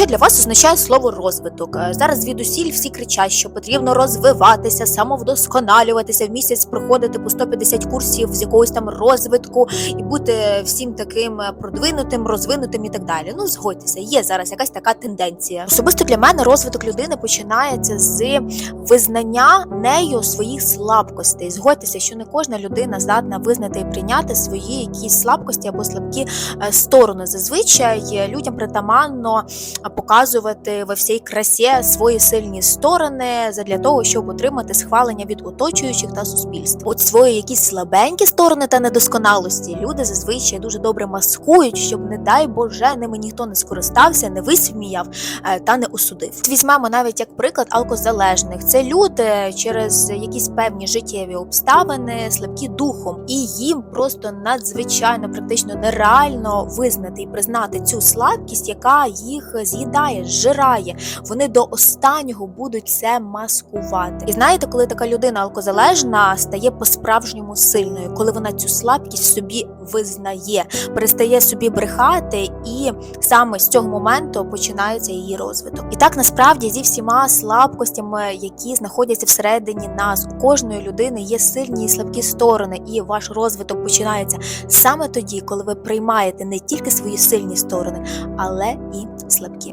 Що для вас означає слово розвиток? Е, Зараз звідусіль всі кричать, що потрібно розвиватися, самовдосконалюватися, в місяць проходити по 150 курсів з якогось там розвитку і бути всім таким е, продвинутим, розвинутим і так далі. Ну згодьтеся, є зараз якась така тенденція. Особисто для мене розвиток людини починається з визнання нею своїх слабкостей. Згодьтеся, що не кожна людина здатна визнати і прийняти свої якісь слабкості або слабкі е, сторони. Зазвичай людям притаманно показувати во всій красі свої сильні сторони для того, щоб отримати схвалення від оточуючих та суспільства. От свої якісь слабенькі сторони та недосконалості люди зазвичай дуже добре маскують, щоб, не дай Боже, ними ніхто не скористався, не висміяв е, та не осудив. Візьмемо навіть як приклад алкозалежних. Це люди через якісь певні життєві обставини, слабкі духом, і їм просто надзвичайно практично нереально визнати і признати цю слабкість, яка їх з'їдає, зжирає. Вони до останнього будуть це маскувати. І знаєте, коли така людина алкозалежна стає по-справжньому сильною, коли вона цю слабкість собі визнає, перестає собі брехати, і саме з цього моменту починається її розвиток. І так насправді зі всіма слабкостями, які знаходяться всередині нас, у кожної людини є сильні і слабкі сторони, і ваш розвиток починається саме тоді, коли ви приймаєте не тільки свої сильні сторони, але і слабкі.